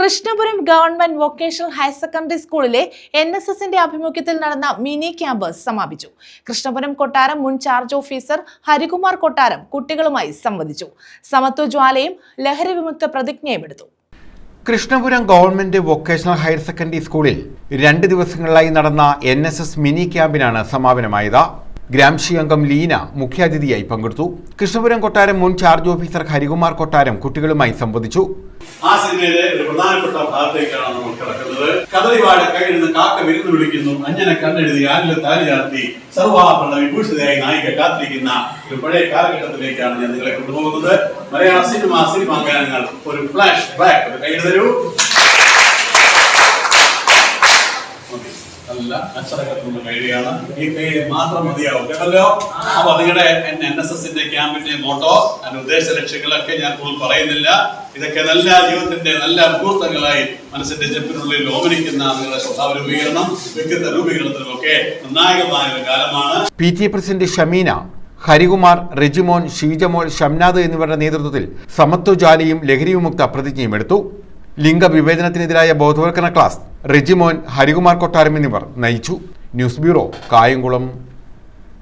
Krishnapuram government vocational higher secondary സ്കൂളിലെ N S എസിന്റെ ആഭിമുഖ്യത്തിൽ നടന്ന മിനി ക്യാമ്പ് സമാപിച്ചു. കൃഷ്ണപുരം കൊട്ടാരം മുൻ ചാർജ് ഓഫീസർ ഹരികുമാർ കൊട്ടാരം കുട്ടികളുമായി സംവദിച്ചു. സമത്വ ജ്വാലയും ലഹരി വിമുക്ത പ്രതിജ്ഞയും എടുത്തു Krishnapuram government vocational higher secondary സ്കൂളിൽ രണ്ട് ദിവസങ്ങളിലായി നടന്ന എൻ എസ് എസ് മിനി ക്യാമ്പിനാണ് സമാപനമായത്. ഗ്രാംഷി അംഗം ലീന മുഖ്യാതിഥിയായി പങ്കെടുത്തു. കൃഷ്ണപുരം കൊട്ടാരം മുൻ ചാർജ് ഓഫീസർ ഹരികുമാർ കൊട്ടാരം കുട്ടികളുമായി സംവദിച്ചു. ആ സിനിമയിലെ ഒരു പ്രധാനപ്പെട്ട ഭാഗത്തേക്കാണ് നമ്മൾ കിടക്കുന്നത്. കദളിവാഴ കയ്യിൽ കാക്ക വിരുന്ന് വിളിക്കുന്നു. അഞ്ഞനെ കണ്ടെഴുതി ആനിലെ താലി ചാർത്തി സർവാഭരണ വിഭൂഷിതയായി നായിക കാത്തിരിക്കുന്ന ഒരു പഴയ കാലഘട്ടത്തിലേക്കാണ് ഞാൻ നിങ്ങളെ കൊണ്ടുപോകുന്നത്. മലയാള സിനിമ സിനിമാ ഗാനങ്ങൾ ഒരു ഫ്ലാഷ് ബാക്ക് ഒരു കൈ തരൂ മതി. നല്ല അച്ചടക്കത്തിലുള്ള കൈയാണ് ഈ പേര് മാത്രം മതിയാവും കേട്ടല്ലോ? അപ്പൊ നിങ്ങളുടെ എൻ എസ് എസിന്റെ ക്യാമ്പിന്റെ മോട്ടോ അതിന്റെ ഉദ്ദേശ ലക്ഷ്യങ്ങളൊക്കെ ഞാൻ കൂടുതൽ പറയുന്നില്ല. ഇതൊക്കെ നല്ല ജീവിതത്തിന്റെ നല്ല മുഹൂർത്തങ്ങളായി മനസ്സിന്റെ ചെപ്പിനുള്ളിൽ ഓമനിക്കുന്ന നിങ്ങളുടെ സ്വഭാവ രൂപീകരണം വ്യക്തിത്വ രൂപീകരണത്തിനുമൊക്കെ നിർണായകമായ ഒരു കാലമാണ്. P T A president Shameena Harikumar Rejimon Sheejamol Shamnath എന്നിവരുടെ നേതൃത്വത്തിൽ സമത്വ ജാലിയും ലഹരി വിമുക്ത പ്രതിജ്ഞയും എടുത്തു. ലിംഗവിവേചനത്തിനെതിരായ ബോധവൽക്കരണ ക്ലാസ് റെജിമോൻ ഹരികുമാർ കൊട്ടാരം എന്നിവർ നയിച്ചു. News bureau Kayamkulam.